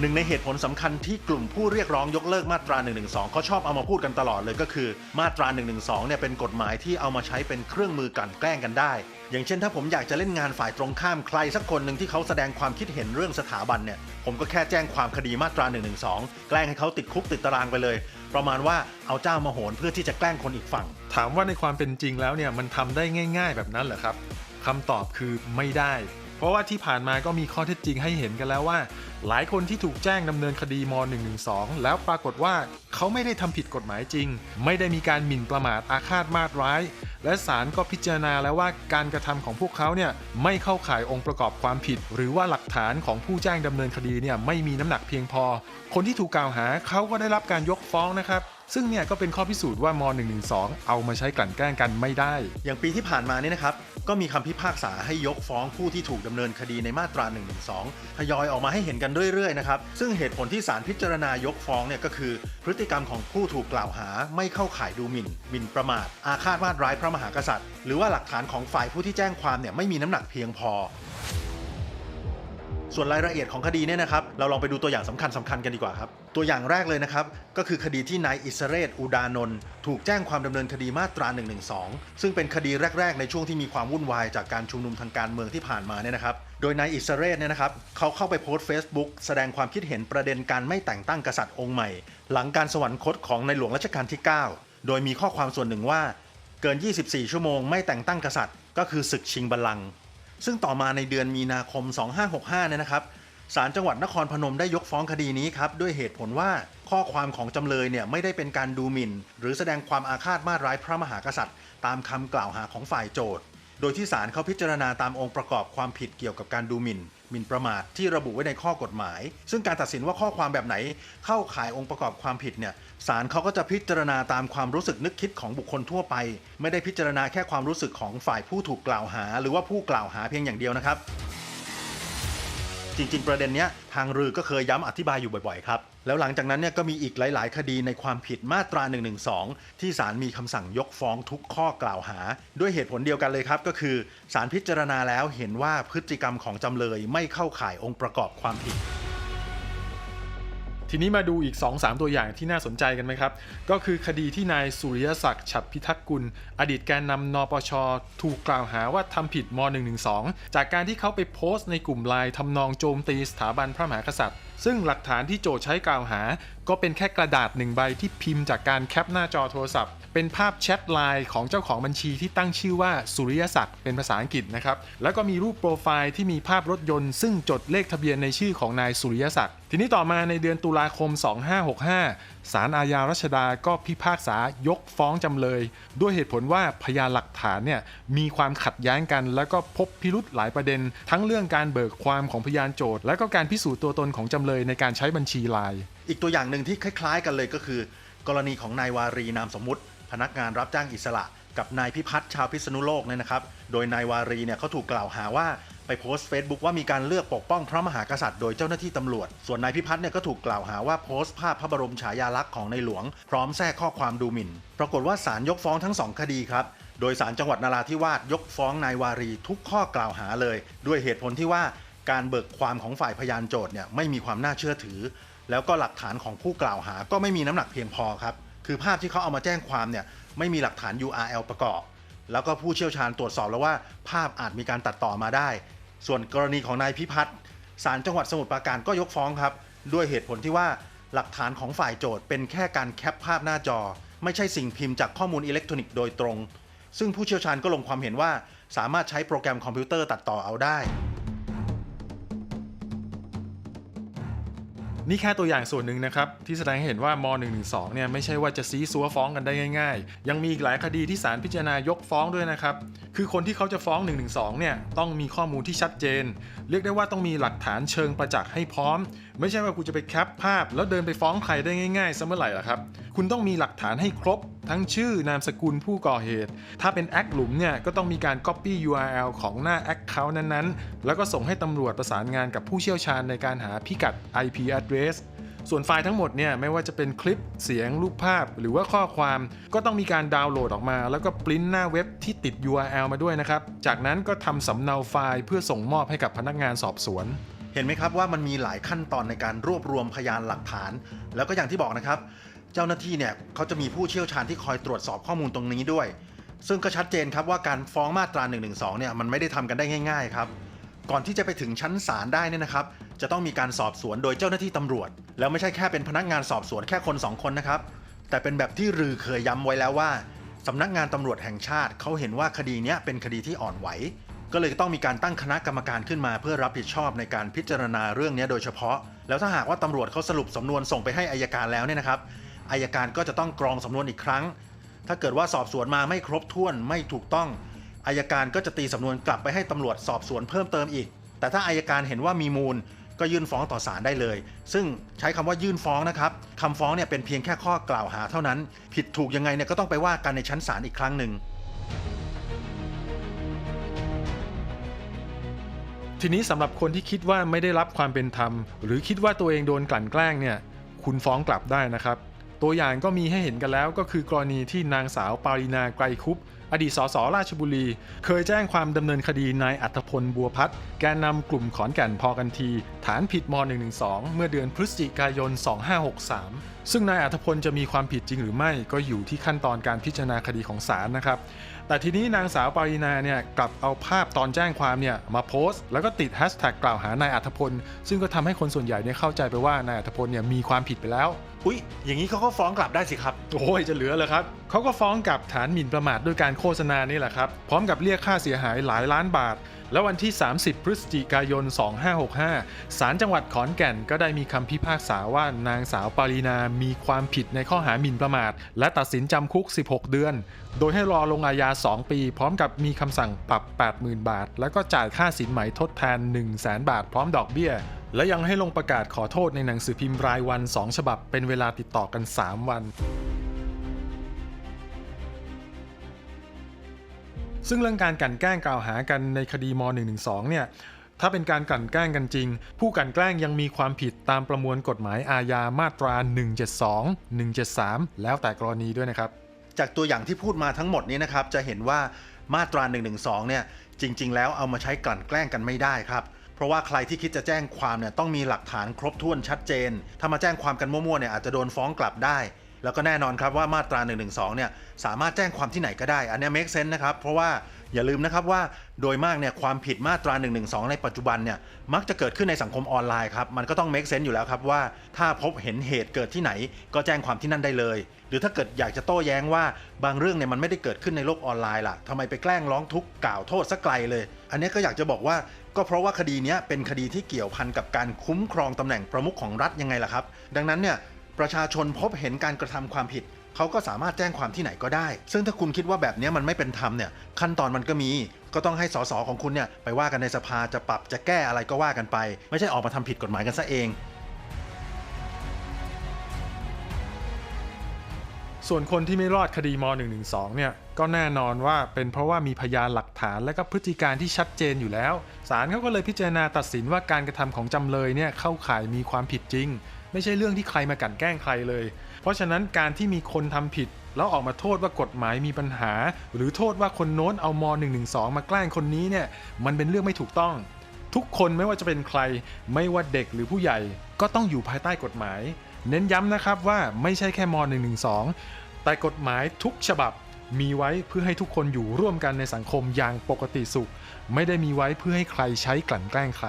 หนึ่งในเหตุผลสำคัญที่กลุ่มผู้เรียกร้องยกเลิกมาตรา 112เขาชอบเอามาพูดกันตลอดเลยก็คือ มาตรา 112 เนี่ยเป็นกฎหมายที่เอามาใช้เป็นเครื่องมือกันแกล้งกันได้ อย่างเช่นถ้าผมอยากจะเล่นงานฝ่ายตรงข้ามใครสักคนหนึ่งที่เขาแสดงความคิดเห็นเรื่องสถาบันเนี่ย ผมก็แค่แจ้งความคดีมาตรา 112 แกล้งให้เขาติดคุกติดตารางไปเลย ประมาณว่าเอาเจ้ามาโหนเพื่อที่จะแกล้งคนอีกฝั่ง ถามว่าในความเป็นจริงแล้วเนี่ยมันทำได้ง่าย ๆ แบบนั้นเหรอครับคำตอบคือไม่ได้ เพราะว่าที่ผ่านมาก็มีข้อเท็จจริงให้เห็นกันแล้วว่า หลายคนที่ถูกแจ้งดำเนินคดีม .112 แล้วปรากฏว่าเขาไม่ได้ทำผิดกฎหมายจริง ไม่ได้มีการหมิ่นประมาทอาฆาตมาตร้าย และศาลก็พิจารณาแล้วว่าการกระทำของพวกเขาเนี่ยไม่เข้าข่ายองค์ประกอบความผิด หรือว่าหลักฐานของผู้แจ้งดำเนินคดีเนี่ยไม่มีน้ำหนักเพียงพอ คนที่ถูกกล่าวหาเขาก็ได้รับการยกฟ้องนะครับ ซึ่งเนี่ยก็เป็นข้อพิสูจน์ว่าม .112 เอามาใช้กลั่นแกล้งกันไม่ได้ อย่างปีที่ผ่านมานี่นะครับ ก็มีคำพิพากษาให้ยกฟ้องผู้ที่ถูกดำเนินคดีในมาตรา 112 ทยอยออกมาให้เห็นกันเรื่อยๆนะครับ ซึ่งเหตุผลที่ศาลพิจารณายกฟ้องเนี่ยก็คือ พฤติกรรมของผู้ถูกกล่าวหาไม่เข้าข่ายดูหมิ่นหมิ่นประมาท อาฆาตมาตร้ายพระมหากษัตริย์ หรือว่าหลักฐานของฝ่ายผู้ที่แจ้งความเนี่ยไม่มีน้ำหนักเพียงพอ ส่วนรายละเอียดของคดีเนี่ยนะครับเราลองไปดูตัวอย่างสำคัญสำคัญกันดีกว่าครับตัวอย่างแรกเลยนะครับก็คือคดีที่นายอิสเรศอุดานนท์ถูกแจ้งความดำเนินคดีมาตรา 112 ซึ่งเป็นคดีแรก ๆ ในช่วงที่มีความวุ่นวายจากการชุมนุมทางการเมืองที่ผ่านมาเนี่ยนะครับโดยนายอิสเรศเนี่ยนะครับเขาเข้าไปโพสต์ Facebook แสดงความคิดเห็นประเด็นการไม่แต่งตั้งกษัตริย์องค์ใหม่ หลังการสวรรคตของในหลวงรัชกาลที่ 9 โดยมีข้อความส่วนหนึ่งว่า เกิน 24 ชั่วโมงไม่แต่งตั้งกษัตริย์ ก็คือศึกชิงบัลลังก์ ซึ่งต่อมาในเดือนมีนาคม 2565เนี่ยนะครับศาลจังหวัดนครพนมได้ยกฟ้องคดีนี้ครับ ด้วยเหตุผลว่าข้อความของจำเลยเนี่ยไม่ได้เป็นการดูหมิ่น หรือแสดงความอาฆาตมาร้ายพระมหากษัตริย์ ตามคำกล่าวหาของฝ่ายโจทย์ โดยที่ศาลเขาพิจารณาตามองค์ประกอบความผิดเกี่ยวกับการดูหมิ่น หมิ่นประมาทที่ระบุไว้ในข้อกฎหมาย ซึ่งการตัดสินว่าข้อความแบบไหนเข้าข่ายองค์ประกอบความผิดเนี่ยศาลเขาก็จะพิจารณาตามความรู้สึกนึกคิดของบุคคลทั่วไป ไม่ได้พิจารณาแค่ความรู้สึกของฝ่ายผู้ถูกกล่าวหา หรือว่าผู้กล่าวหาเพียงอย่างเดียวนะครับ จริง ๆ ประเด็นเนี้ยทางรือก็เคยย้ำอธิบายอยู่บ่อยๆครับแล้วหลังจากนั้นเนี่ยก็มีอีกหลาย ๆ คดีในความผิดมาตรา 112 ที่ศาลมีคำสั่งยกฟ้องทุกข้อกล่าวหา ด้วยเหตุผลเดียวกันเลยครับก็คือศาลพิจารณาแล้วเห็นว่าพฤติกรรมของจำเลยไม่เข้าข่ายองค์ประกอบความผิด ทีนี้มาดูอีก 2-3 ตัวอย่างที่น่าสนใจกันไหมครับ ก็คือคดีที่นายสุริยศักดิ์ฉับพิทักษ์กุล อดีตแกนนำนปช ถูกกล่าวหาว่าทำผิดม .112 จากการที่เขาไปโพสต์ในกลุ่มไลน์ทำนองโจมตีสถาบันพระมหากษัตริย์ ซึ่งหลักฐานที่โจใช้กล่าวหา ก็เป็นแค่กระดาษหนึ่งใบที่พิมพ์จากการแคปหน้าจอโทรศัพท์ เป็นภาพแชทไลน์ของเจ้าของบัญชีที่ตั้งชื่อว่าสุริยศักดิ์เป็นภาษาอังกฤษนะครับ แล้วก็มีรูปโปรไฟล์ที่มีภาพรถยนต์ซึ่งจดเลขทะเบียนในชื่อของนายสุริยศักดิ์ทีนี้ต่อมาในเดือนตุลาคม 2565ศาลอาญารัชดาก็พิพากษายกฟ้องจำเลย ด้วยเหตุผลว่าพยานหลักฐานเนี่ยมีความขัดแย้งกัน แล้วก็พบพิรุธหลายประเด็น ทั้งเรื่องการเบิกความของพยานโจทย์ และก็การพิสูจน์ตัวตนของจำเลยในการใช้บัญชีลน์อีกตัวอย่างหนึ่งที่คล้ายๆ กันเลยก็คือ กรณีของนายวารีนามสมมุติ พนักงานรับจ้างอิสระ กับนายพิพัฒน์ชาวพิษณุโลกเนี่ยนะครับ โดยนายวารีเนี่ยเขาถูกกล่าวหาว่า ไปโพสต์ Facebook ว่ามีการเลือกปกป้องพระมหากษัตริย์โดยเจ้าหน้าที่ตำรวจ ส่วนนายพิพัฒน์เนี่ยก็ถูกกล่าวหาว่าโพสต์ภาพพระบรมฉายาลักษณ์ของในหลวง พร้อมแทรกข้อความดูหมิ่น ปรากฏว่าศาลยกฟ้องทั้งสองคดีครับโดยศาลจังหวัดนราธิวาสยกฟ้องนายวารีทุกข้อกล่าวหาเลย ด้วยเหตุผลที่ว่าการเบิกความของฝ่ายพยานโจทย์เนี่ยไม่มีความน่าเชื่อถือ แล้วก็หลักฐานของผู้กล่าวหาก็ไม่มีน้ำหนักเพียงพอครับ คือภาพที่เขาเอามาแจ้งความเนี่ยไม่มีหลักฐาน URL ประกอบ แล้วก็ผู้เชี่ยวชาญตรวจสอบแล้วว่า ภาพอาจมีการตัดต่อมาได้ ส่วนกรณีของนายพิพัฒน์ศาลจังหวัดสมุทรปราการก็ยกฟ้องครับ ด้วยเหตุผลที่ว่าหลักฐานของฝ่ายโจทย์เป็นแค่การแคปภาพหน้าจอ ไม่ใช่สิ่งพิมพ์จากข้อมูลอิเล็กทรอนิกส์โดยตรง ซึ่งผู้เชี่ยวชาญก็ลงความเห็นว่า สามารถใช้โปรแกรมคอมพิวเตอร์ตัดต่อเอาได้ นี่แค่ตัวอย่างส่วนหนึ่งนะครับที่แสดงให้เห็นว่าม .112 เนี่ยไม่ใช่ว่าจะซีซัวฟ้องกันได้ง่าย ๆ ยังมีอีกหลายคดีที่ศาลพิจารณายกฟ้องด้วยนะครับคือคนที่เขาจะฟ้อง 112 เนี่ยต้องมีข้อมูลที่ชัดเจน เรียกได้ว่าต้องมีหลักฐานเชิงประจักษ์ให้พร้อม ไม่ใช่ว่ากูจะไปแคปภาพ แล้วเดินไปฟ้องใครได้ง่ายๆซะเมื่อไหร่ล่ะครับ คุณต้องมีหลักฐานให้ครบ ทั้งชื่อนามสกุลผู้ก่อเหตุ ถ้าเป็นแอคหลุมเนี่ยก็ต้องมีการ Copy URL ของหน้า Account นั้นๆ แล้วก็ส่งให้ตำรวจประสานงานกับผู้เชี่ยวชาญในการหาพิกัด IP address ส่วนไฟล์ทั้งหมดเนี่ยไม่ว่าจะเป็นคลิปเสียงรูปภาพ หรือว่าข้อความก็ต้องมีการดาวน์โหลดออกมา แล้วก็ปริ้นหน้าเว็บที่ติด URL มาด้วยนะครับ จากนั้นก็ทำสำเนาไฟล์เพื่อส่งมอบให้กับพนักงานสอบสวน เห็นไหมครับว่ามันมีหลายขั้นตอนในการรวบรวมพยานหลักฐาน แล้วก็อย่างที่บอกนะครับ เจ้าหน้าที่เนี่ยเขาจะมีผู้เชี่ยวชาญที่คอยตรวจสอบข้อมูลตรงนี้ด้วย ซึ่งก็ชัดเจนครับว่าการฟ้องมาตรา1นึเนี่ยมันไม่ได้ทำกันได้ง่าย ๆ ครับ ก่อนที่จะไปถึงชั้นศาลได้เนี่ยนะครับ จะต้องมีการสอบสวนโดยเจ้าหน้าที่ตำรวจ แล้วไม่ใช่แค่เป็นพนักงานสอบสวนแค่คนสองคนนะครับ แต่เป็นแบบที่รือเคยย้ำไว้แล้วว่าสำนักงานตำรวจแห่งชาติเขาเห็นว่าคดีนี้เป็นคดีที่อ่อนไหว ก็เลยต้องมีการตั้งคณะกรรมการขึ้นมา เพื่อรับผิดชอบในการพิจารณาเรื่องนี้โดยเฉพาะ แล้วถ้าหากว่าตำรวจเขาสรุปสำนวนส่งไปให้อายการแล้วเนี่ยนะครับ อายการก็จะต้องกรองสำนวนอีกครั้ง ถ้าเกิดว่าสอบสวนมาไม่ครบถ้วนไม่ถูกต้องอายการก็จะตีสำนวนกลับไปให้ตำรวจสอบสวนเพิ่มเติมอีก แต่ถ้าอายการเห็นว่ามีมูลก็ยื่นฟ้องต่อศาลได้เลย ซึ่งใช้คำว่ายื่นฟ้องนะครับคำฟ้องเนี่ยเป็นเพียงแค่ข้อกล่าวหาเท่านั้น ผิดถูกยังไงเนี่ยก็ต้องไปว่ากันในชั้นศาลอีกครั้งหนึ่ง ทีนี้สำหรับคนที่คิดว่าไม่ได้รับความเป็นธรรม หรือคิดว่าตัวเองโดนกลั่นแกล้งเนี่ย คุณฟ้องกลับได้นะครับ ตัวอย่างก็มีให้เห็นกันแล้วก็คือกรณีที่นางสาวปารินาไกรคุป อดีตสสราชบุรี เคยแจ้งความดำเนินคดีนายอัธพลบัวพัฒน์แกนนำกลุ่มขอนแก่นพอกันที ฐานผิดม .112 เมื่อเดือนพฤศจิกายน 2563 ซึ่งนายอัธพลจะมีความผิดจริงหรือไม่ก็อยู่ที่ขั้นตอนการพิจารณาคดีของศาลนะครับ แต่ทีนี้นางสาวปารินาเนี่ยกลับเอาภาพตอนแจ้งความเนี่ยมาโพสต์ แล้วก็ติดแฮชแท็กกล่าวหานายอัธพล ซึ่งก็ทำให้คนส่วนใหญ่เนี่ยเข้าใจไปว่านายอัธพลเนี่ยมีความผิดไปแล้วอุ๊ยอย่างนี้เขาก็ฟ้องกลับได้สิครับโอ้ยจะเหลือเลยครับเขาก็ฟ้องกับฐานหมิ่นประมาทด้วยการโฆษณานี่แหละครับ พร้อมกับเรียกค่าเสียหายหลายล้านบาท แล้ววันที่ 30 พฤศจิกายน 2565 ศาลจังหวัดขอนแก่นก็ได้มีคำพิพากษาว่านางสาวปารีนามีความผิดในข้อหาหมิ่นประมาท และตัดสินจำคุก 16 เดือน โดยให้รอลงอาญา 2 ปี พร้อมกับมีคำสั่งปรับ 80,000 บาท แล้วก็จ่ายค่าสินไหมทดแทน 100,000บาท พร้อมดอกเบี้ยและยังให้ลงประกาศขอโทษในหนังสือพิมพ์รายวัน 2 ฉบับเป็นเวลาติดต่อกัน 3 วัน ซึ่งเรื่องการกลั่นแกล้งกล่าวหากันในคดีม .112 เนี่ยถ้าเป็นการกลั่นแกล้งกันจริง ผู้กลั่นแกล้งยังมีความผิดตามประมวลกฎหมายอาญามาตรา 172 173 แล้วแต่กรณีด้วยนะครับ จากตัวอย่างที่พูดมาทั้งหมดนี้นะครับ จะเห็นว่ามาตรา1นึเนี่ยจริง ๆ แล้วเอามาใช้กลั่นแกล้งกันไม่ได้ครับ เพราะว่าใครที่คิดจะแจ้งความเนี่ยต้องมีหลักฐานครบถ้วนชัดเจน ถ้ามาแจ้งความกันมั่วๆเนี่ยอาจจะโดนฟ้องกลับได้ แล้วก็แน่นอนครับว่ามาตรา1นึเนี่ยสามารถแจ้งความที่ไหนก็ได้ อันนี้ make sense นะครับ เพราะว่าอย่าลืมนะครับว่าโดยมากเนี่ยความผิดมาตรา1นึในปัจจุบันเนี่ยมักจะเกิดขึ้นในสังคมออนไลน์ครับ มันก็ต้อง make sense อยู่แล้วครับว่าถ้าพบเห็นเหตุเกิดที่ไหน ก็แจ้งความที่นั่นได้เลย หรือถ้าเกิดอยากจะโต้แย้งว่าบางเรื่องเนี่ยมันไม่ได้เกิดขึ้นในโลกออนไลน์ล่ะทำไมไปแกล้งร้องทุกข์กล่าวโทษสักไกลเลย อันนี้ก็อยากจะบอกว่าก็เพราะว่าคดีนี้เป็นคดีที่เกี่ยวพันกับการคุ้มครองตำแหน่งประมุขของรัฐยังไงล่ะครับ ดังนั้นเนี่ย ประชาชนพบเห็นการกระทำความผิด เขาก็สามารถแจ้งความที่ไหนก็ได้ ซึ่งถ้าคุณคิดว่าแบบนี้มันไม่เป็นธรรมเนี่ยขั้นตอนมันก็มี ก็ต้องให้สสของคุณเนี่ยไปว่ากันในสภาจะปรับจะแก้อะไรก็ว่ากันไป ไม่ใช่ออกมาทำผิดกฎหมายกันซะเองส่วนคนที่ไม่รอดคดีม .112 เนี่ยก็แน่นอนว่าเป็นเพราะว่ามีพยานหลักฐานและก็พฤติการที่ชัดเจนอยู่แล้วศาลเขาก็เลยพิจารณาตัดสินว่าการกระทำของจำเลยเนี่ยเข้าข่ายมีความผิดจริง ไม่ใช่เรื่องที่ใครมากลั่นแกล้งใครเลย เพราะฉะนั้นการที่มีคนทำผิด แล้วออกมาโทษว่ากฎหมายมีปัญหา หรือโทษว่าคนโน้นเอาม .112 มาแกล้งคนนี้เนี่ยมันเป็นเรื่องไม่ถูกต้อง ทุกคนไม่ว่าจะเป็นใคร ไม่ว่าเด็กหรือผู้ใหญ่ ก็ต้องอยู่ภายใต้กฎหมาย เน้นย้ำนะครับว่าไม่ใช่แค่ม .112 แต่กฎหมายทุกฉบับมีไว้เพื่อให้ทุกคนอยู่ร่วมกันในสังคมอย่างปกติสุข ไม่ได้มีไว้เพื่อให้ใครใช้กลั่นแกล้งใคร